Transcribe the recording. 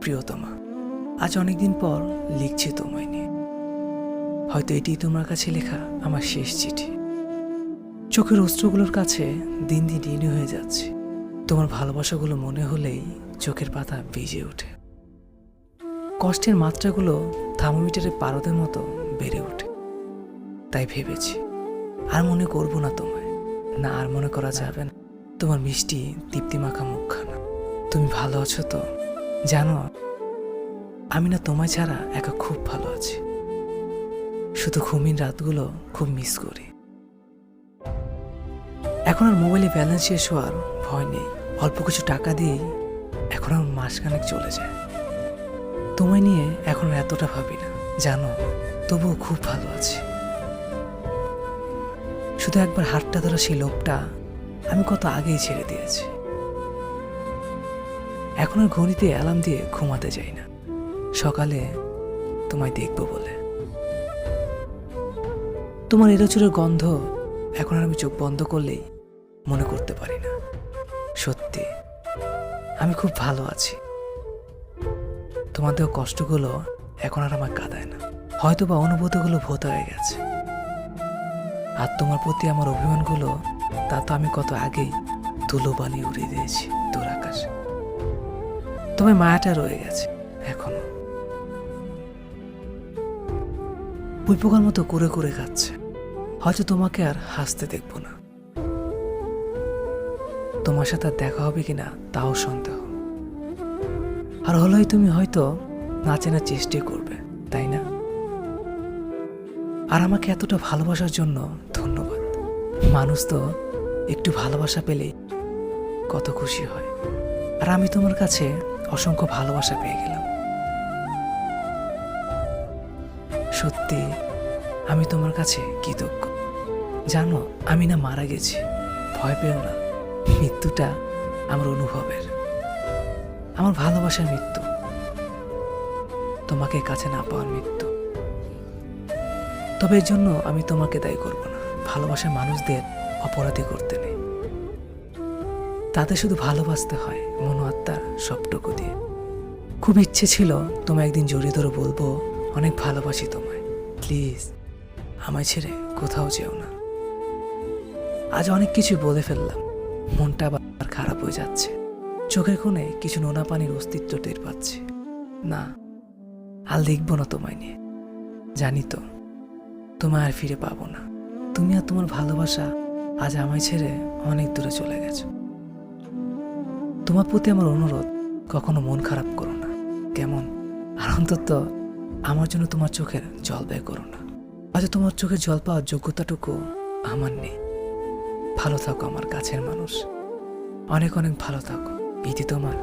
প্রিয়তমা, আজ অনেকদিন পর লিখছি তোমায় নিয়ে। হয়তো এটি তোমার কাছে লেখা আমার শেষ চিঠি। চোখের অস্ত্রগুলোর কাছে দিন দিন ঋণী হয়ে যাচ্ছে। তোমার ভালোবাসাগুলো মনে হলেই চোখের পাতা ভিজে ওঠে। কষ্টের মাত্রাগুলো থার্মোমিটারের পারদের মতো বেড়ে ওঠে। তাই ভেবেছি, আর মনে করব না তোমায়। না, আর মনে করা যাবে না। তোমার মিষ্টি দীপ্তিমাখা মুখখানা। তুমি ভালো আছো তো? জানো আমি না তোমায় ছাড়া একা খুব ভালো আছি। শুধু ঘুমিন রাতগুলো খুব মিস করি। এখন আর মোবাইলে ব্যালেন্স শেষ হওয়ার ভয় নেই। অল্প কিছু টাকা দিয়েই এখন আমার মাসখানেক চলে যায়। তোমায় নিয়ে এখন এতটা ভাবি না। জানো, তবুও খুব ভালো আছি। শুধু একবার হাতটা ধরা সেই লোকটা আমি কত আগেই ছেড়ে দিয়েছি। এখন আর ঘড়িতে অ্যালার্ম দিয়ে ঘুমাতে যাই না। সকালে তোমায় দেখব বলে। তোমার এরচুরের গন্ধ এখন আর আমি চোখ বন্ধ করলেই মনে করতে পারি না। সত্যি, আমি খুব ভালো আছি। তোমাদের কষ্টগুলো এখন আর আমার কাঁদায় না। হয়তো বা অনুভূতিগুলো ভোতা হয়ে গেছে। আর তোমার প্রতি আমার অভিমানগুলো তা তো আমি কত আগেই ধুলো বানিয়ে উড়িয়ে দিয়েছি দূর আকাশে। তোমার মায়াটা রয়ে গেছে, এখনও। পুষ্পকার মতো করে করে খাচ্ছে। হয়তো তোমাকে আর হাসতে দেখব না। তোমার সাথে আর দেখা হবে কিনা তাও সন্দেহ। আর হলোই তুমি হয়তো না চেনার চেষ্টাই করবে, তাই না? আর আমাকে এতটা ভালোবাসার জন্য ধন্যবাদ। মানুষ তো একটু ভালোবাসা পেলেই কত খুশি হয়। আর আমি তোমার কাছে অসংখ্য ভালোবাসা পেয়ে গেলাম। সত্যি, আমি তোমার কাছে কৃতজ্ঞ। জানো, আমি না মারা গেছি। ভয় পেও না। মৃত্যুটা আমার অনুভবের। আমার ভালোবাসার মৃত্যু। তোমাকে কাছে না পাওয়ার মৃত্যু। তবে এর জন্য আমি তোমাকে দায়ী করব না। ভালোবাসার মানুষদের অপরাধী করতে নেই। তাদের শুধু ভালোবাসতে হয় মন আত্মার সবটুকু দিয়ে। খুব ইচ্ছে ছিল তোমায় একদিন জড়িয়ে ধরে বলব, অনেক ভালোবাসি তোমায়। প্লিজ, আমায় ছেড়ে কোথাও যেও না। আজ অনেক কিছু বলে ফেললাম, মনটা আবার খারাপ হয়ে যাচ্ছে। চোখের কোণে কিছু নোনা পানির অস্তিত্ব টের পাচ্ছে। না, আর লিখব না তোমায় নিয়ে। জানি তো, তোমায় আর ফিরে পাবো না। তুমি আর তোমার ভালোবাসা আজ আমায় ছেড়ে অনেক দূরে চলে গেছো। তোমার প্রতি আমার অনুরোধ, কখনো মন খারাপ করো না। কেমন? আর অন্তত আমার জন্য তোমার চোখের জল ব্যয় করো না। আজ তোমার চোখে জল পাওয়ার যোগ্যতাটুকু আমার নেই। ভালো থাকো আমার কাছের মানুষ। অনেক অনেক ভালো থাকো। ইতি তোমার